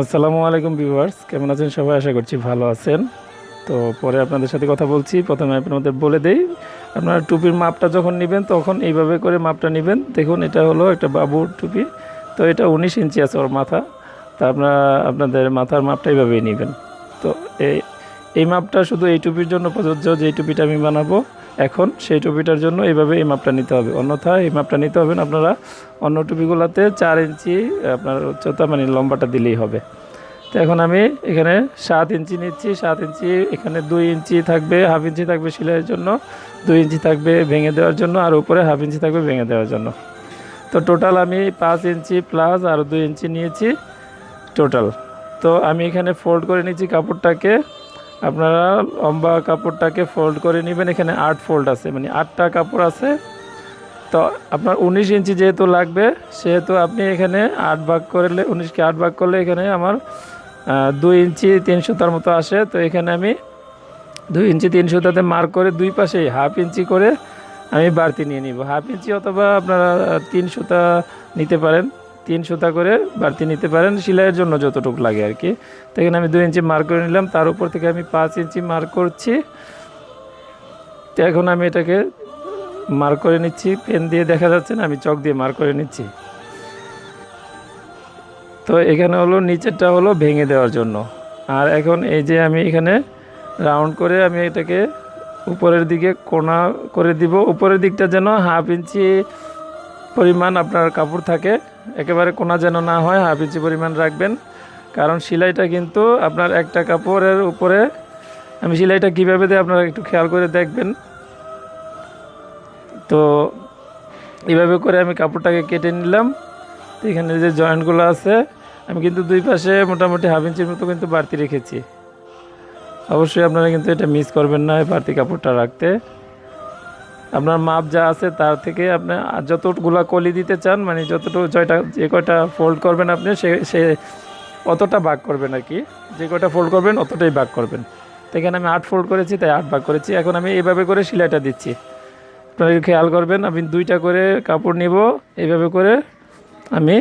আসসালামু আলাইকুম ভিউয়ার্স, কেমন আছেন সবাই? আশা করছি ভালো আছেন। তো পরে আপনাদের সাথে কথা বলছি। প্রথমে আপনাদের বলে দেই, আপনারা টুপির মাপটা যখন নেবেন, তখন এইভাবে করে মাপটা নেবেন। দেখুন, এটা হলো একটা বাবুর টুপি। তো এটা উনিশ ইঞ্চি আছে ওর মাথা। তা আপনারা, আপনাদের মাথার মাপটা এইভাবেই নেবেন। তো এই এই মাপটা শুধু এই টুপির জন্য প্রযোজ্য, যে এই টুপিটা আমি বানাবো। এখন সেই টুপিটার জন্য এইভাবে এই মাপটা নিতে হবে। অন্যথায় এই মাপটা নিতে হবে আপনারা অন্য টুপিগুলোতে চার ইঞ্চি, আপনার উচ্চতা মানে লম্বাটা দিলেই হবে। তো এখন আমি এখানে সাত ইঞ্চি নিচ্ছি, সাত ইঞ্চি, এখানে দুই ইঞ্চি থাকবে, হাফ ইঞ্চি থাকবে সেলাইয়ের জন্য, দুই ইঞ্চি থাকবে ভেঙে দেওয়ার জন্য, আর উপরে হাফ ইঞ্চি থাকবে ভেঙে দেওয়ার জন্য। তো টোটাল আমি পাঁচ ইঞ্চি প্লাস আর দুই ইঞ্চি নিয়েছি টোটাল। তো আমি এখানে ফোল্ড করে নিচ্ছি কাপড়টাকে। আপনারা লম্বা কাপড়টাকে ফোল্ড করে নেবেন। এখানে আট ফোল্ড আছে মানে আটটা কাপড় আছে। তো আপনার উনিশ ইঞ্চি যেহেতু লাগবে, সেহেতু আপনি এখানে আট ভাগ করলে, উনিশকে আট ভাগ করলে এখানে আমার দুই ইঞ্চি তিন সুতার মতো আসে। তো এখানে আমি দুই ইঞ্চি তিন সুতাতে মার্ক করে দুই পাশেই হাফ ইঞ্চি করে আমি বাড়তি নিয়ে নিব। হাফ ইঞ্চি অথবা আপনারা তিন সুতা নিতে পারেন। তিন সুতা করে বাড়তি নিতে পারেন, সেলাইয়ের জন্য যতটুকু লাগে আর কি। তো এখানে আমি দুই ইঞ্চি মার্ক করে নিলাম, তার উপর থেকে আমি পাঁচ ইঞ্চি মার্ক করছি। তো এখন আমি এটাকে মার্ক করে নিচ্ছি, পেন দিয়ে দেখা যাচ্ছে না, আমি চক দিয়ে মার্ক করে নিচ্ছি। তো এখানে হলো, নিচেরটা হলো ভেঙে দেওয়ার জন্য। আর এখন এই যে আমি এখানে রাউন্ড করে আমি এটাকে উপরের দিকে কোনা করে দিব, উপরের দিকটা যেন হাফ ইঞ্চি পরিমাণ আপনার কাপড় থাকে, একেবারে কোনা যেন না হয় হাফ ইঞ্চি পরিমাণ রাখবেন। কারণ সেলাইটা কিন্তু আপনার একটা কাপড়ের উপরে, আমি সেলাইটা কীভাবে দেয় আপনারা একটু খেয়াল করে দেখবেন। তো এইভাবে করে আমি কাপড়টাকে কেটে নিলাম। এখানে যে জয়েন্টগুলো আছে, আমি কিন্তু দুই পাশে মোটামুটি হাফ ইঞ্চির মতো কিন্তু বাড়তি রেখেছি। অবশ্যই আপনারা কিন্তু এটা মিস করবেন না বাড়তি কাপড়টা রাখতে। আপনার মাপ যা আছে তার থেকে আপনি যতগুলা কলি দিতে চান মানে যতটুকু জয়টা, যে কয়টা ফোল্ড করবেন আপনি, সে সে অতটা ভাগ করবেন আর কি। যে কয়টা ফোল্ড করবেন, অতটাই ভাগ করবেন। তো এখানে আমি আট ফোল্ড করেছি, তাই আট ভাগ করেছি। এখন আমি এইভাবে করে সেলাইটা দিচ্ছি। আপনারা খেয়াল করবেন, আমি দুইটা করে কাপড় নিব, এইভাবে করে আমি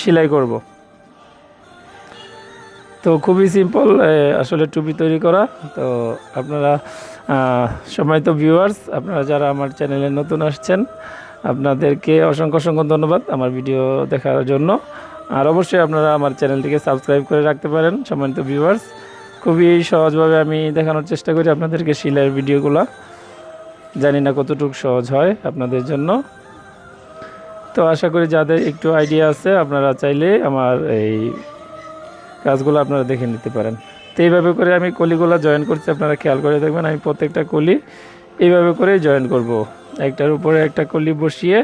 সেলাই করব। তো খুবই সিম্পল আসলে টুপি তৈরি করা। তো আপনারা সময় তো ভিউয়ার্স আপনারা যারা আমার চ্যানেলে নতুন আসছেন, আপনাদেরকে অসংখ্য অসংখ্য ধন্যবাদ আমার ভিডিও দেখার জন্য। আর অবশ্যই আপনারা আমার চ্যানেলটিকে সাবস্ক্রাইব করে রাখতে পারেন, সম্মানিত ভিউয়ার্স খুবই সহজভাবে আমি দেখানোর চেষ্টা করি আপনাদেরকে সেলাইয়ের ভিডিওগুলো জানি না কতটুকু সহজ হয় আপনাদের জন্য। তো আশা করি যাদের একটু আইডিয়া আছে, আপনারা চাইলে আমার এই কাজগুলো আপনারা দেখে নিতে পারেন। তো এইভাবে করে আমি কলিগুলো জয়েন করছি, আপনারা খেয়াল করে দেখবেন আমি প্রত্যেকটা কলি এইভাবে করে জয়েন করব। একটার উপরে একটা কলি বসিয়ে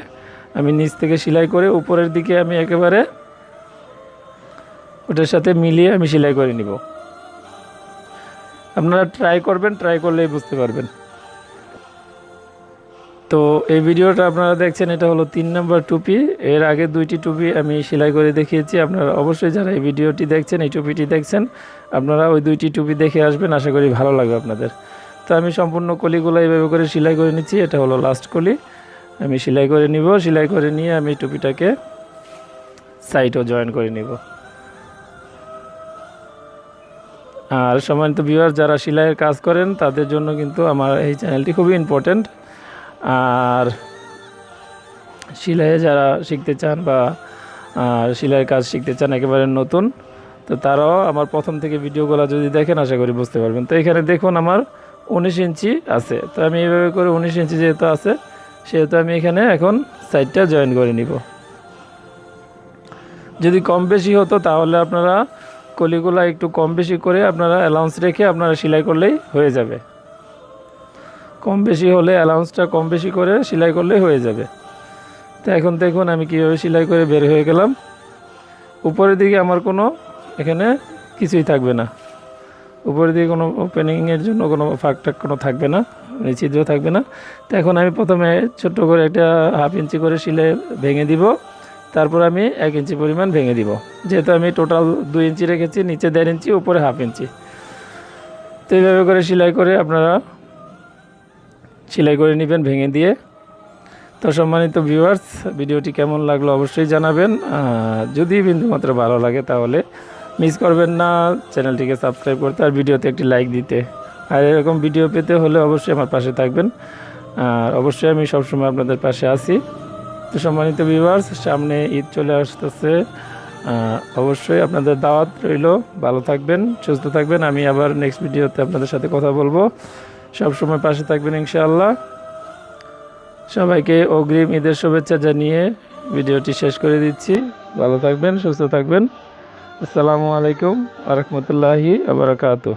আমি নিচ থেকে সেলাই করে উপরের দিকে আমি একেবারে ওটার সাথে মিলিয়ে আমি সেলাই করে নিব। আপনারা ট্রাই করবেন ট্রাই করলেই বুঝতে পারবেন। তো এই ভিডিওটা আপনারা দেখছেন, এটা হলো তিন নম্বর টুপি। এর আগে দুইটি টুপি আমি সেলাই করে দেখিয়েছি। আপনারা অবশ্যই যারা এই ভিডিওটি দেখছেন, এই টুপিটি দেখছেন, আপনারা ওই দুইটি টুপি দেখে আসবেন। আশা করি ভালো লাগবে আপনাদের। তো আমি সম্পূর্ণ কলিগুলো এইভাবে করে সেলাই করে নিচ্ছি। এটা হলো লাস্ট কলি। আমি সেলাই করে নিব। সেলাই করে নিয়ে আমি টুপিটাকে সাইডও জয়েন করে নিব। আর সম্মানিত ভিউয়ার যারা সেলাইয়ের কাজ করেন, তাদের জন্য কিন্তু আমার এই চ্যানেলটি খুবই ইম্পর্ট্যান্ট আর সেলাইয়ে যারা শিখতে চান বা সেলাইয়ের কাজ শিখতে চান, একেবারে নতুন, তো তারাও আমার প্রথম থেকে ভিডিওগুলো যদি দেখেন, আশা করি বুঝতে পারবেন। তো এখানে দেখুন আমার উনিশ ইঞ্চি আছে। তো আমি এইভাবে করে উনিশ ইঞ্চি যেহেতু আছে, সেহেতু আমি এখানে এখন সাইডটা জয়েন করে নিব। যদি কম বেশি হতো, তাহলে আপনারা কলিগুলা একটু কম বেশি করে আপনারা অ্যালাউন্স রেখে আপনারা সেলাই করলেই হয়ে যাবে। কম বেশি হলে অ্যালাউন্সটা কম বেশি করে সেলাই করলেই হয়ে যাবে। তো এখন দেখুন আমি কীভাবে সেলাই করে বের হয়ে গেলাম। উপরের দিকে আমার কোনো এখানে কিছুই থাকবে না। উপরের দিকে কোনো ওপেনিংয়ের জন্য কোনো ফাঁক টাক কোনো থাকবে না মানে ছিদ্র থাকবে না। তো এখন আমি প্রথমে ছোট্ট করে একটা হাফ ইঞ্চি করে সিলে ভেঙে দিব। তারপর আমি এক ইঞ্চি পরিমাণ ভেঙে দিব। যেহেতু আমি টোটাল দুই ইঞ্চি রেখেছি, নিচে দেড় ইঞ্চি, উপরে হাফ ইঞ্চি। তো এইভাবে করে সেলাই করে আপনারা সেলাই করে নেবেন, ভেঙে দিয়ে। তো সম্মানিত ভিউয়ার্স ভিডিওটি কেমন লাগল অবশ্যই জানাবেন। যদি বিন্দুমাত্র ভালো লাগে তাহলে মিস করবেন না, চ্যানেলটিকে সাবস্ক্রাইব করতে আর ভিডিওতে একটি লাইক দিতে। আর এরকম ভিডিও পেতে হলে অবশ্যই আমার পাশে থাকবেন। আর অবশ্যই আমি সবসময় আপনাদের পাশে আছি। তো সম্মানিত ভিউয়ার্স সামনে ঈদ চলে আসতেছে। অবশ্যই আপনাদের দাওয়াত রইল। ভালো থাকবেন, সুস্থ থাকবেন। আমি আবার নেক্সট ভিডিওতে আপনাদের সাথে কথা বলব। সবসময় পাশে থাকবেন ইনশাআল্লাহ। সবাইকে অগ্রিম ঈদের শুভেচ্ছা জানিয়ে ভিডিওটি শেষ করে দিচ্ছি। ভালো থাকবেন, সুস্থ থাকবেন। আসসালামু আলাইকুম আ রহমতুল্লাহি আবরাকাতু